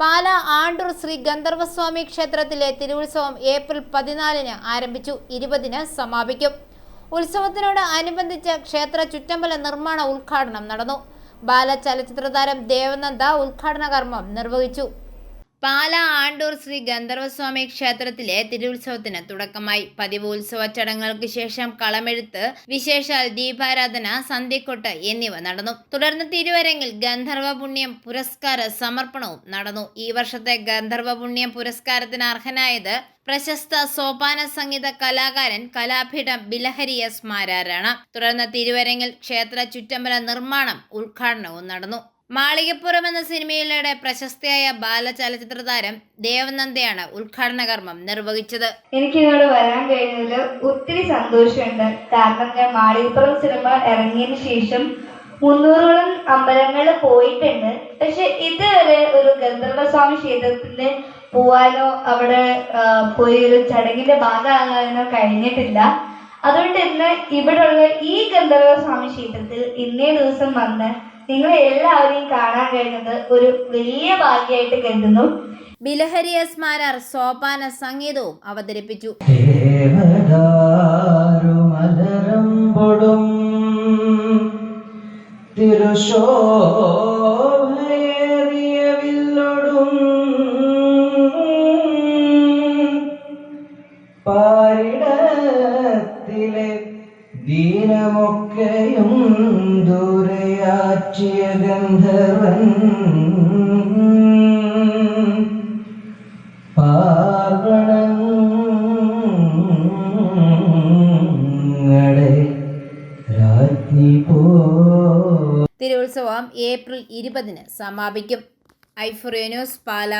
പാല ആണ്ടൂർ ശ്രീ ഗന്ധർവസ്വാമി ക്ഷേത്രത്തിലെ തിരുവുത്സവം ഏപ്രിൽ പതിനാലിന് ആരംഭിച്ചു. ഇരുപതിന് സമാപിക്കും. ഉത്സവത്തിനോട് അനുബന്ധിച്ച് ക്ഷേത്ര ചുറ്റമ്പല നിർമ്മാണ ഉദ്ഘാടനം നടന്നു. ബാല ചലച്ചിത്ര താരം ദേവനന്ദ ഉദ്ഘാടന കർമ്മം നിർവഹിച്ചു. പാല ആണ്ടൂർ ശ്രീ ഗന്ധർവസ്വാമി ക്ഷേത്രത്തിലെ തിരുവുത്സവത്തിന് തുടക്കമായി. പതിവ് ഉത്സവ ചടങ്ങുകൾക്ക് ശേഷം കളമെഴുത്ത് വിശേഷാൽ ദീപാരാധന സന്ധ്യക്കൊട്ട് എന്നിവ നടന്നു. തുടർന്ന് തിരുവരങ്ങിൽ ഗന്ധർവ പുണ്യം പുരസ്കാര സമർപ്പണവും നടന്നു. ഈ വർഷത്തെ ഗന്ധർവ പുണ്യം പുരസ്കാരത്തിന് അർഹനായത് പ്രശസ്ത സോപാന സംഗീത കലാകാരൻ കലാപീഠം ബിലഹരി എസ് മാരാരാണ്. തുടർന്ന് തിരുവരങ്ങിൽ ക്ഷേത്ര ചുറ്റമ്പല നിർമ്മാണം ഉദ്ഘാടനവും നടന്നു. മാളികപ്പുറം എന്ന സിനിമയിലൂടെ പ്രശസ്തയായ ബാലചലച്ചിത്ര താരം ദേവനന്ദയാണ് ഉദ്ഘാടന കർമ്മം നിർവഹിച്ചത്. എനിക്ക് ഇങ്ങോട്ട് വരാൻ കഴിഞ്ഞതിൽ ഒത്തിരി സന്തോഷമുണ്ട്. കാരണം ഞാൻ മാളികപ്പുറം സിനിമ ഇറങ്ങിയതിനു ശേഷം മുന്നൂറോളം അമ്പലങ്ങളിൽ പോയിട്ടുണ്ട്. പക്ഷെ ഇതുവരെ ഒരു ഗന്ധർവസ്വാമി ക്ഷേത്രത്തിൽ പോവാനോ അവിടെ പോയി ഒരു ചടങ്ങിന്റെ ഭാഗമാകാനോ കഴിഞ്ഞിട്ടില്ല. അതുകൊണ്ട് ഇന്ന് ഇവിടെയുള്ള ഈ ഗന്ധർവസ്വാമി ക്ഷേത്രത്തിൽ ഇന്നേ ദിവസം വന്ന് നിങ്ങളെ എല്ലാവരെയും കാണാൻ കഴിഞ്ഞത് ഒരു വലിയ ഭാഗ്യമായിട്ട് കരുതുന്നു. ബിലഹരി എസ് മാരാർ സോപാന സംഗീതവും അവതരിപ്പിച്ചു. ദേവദാരുമലരം പാരിടത്തിലെ ദീനമൊക്കെയും ദൂരയാറ്റിയ ഗന്ധർവൻ. പാർവണങ്ങളെ പോ. ഏപ്രിൽ ഇരുപതിന് സമാപിക്കും. ഐഫ്രേ പാലാ പാല.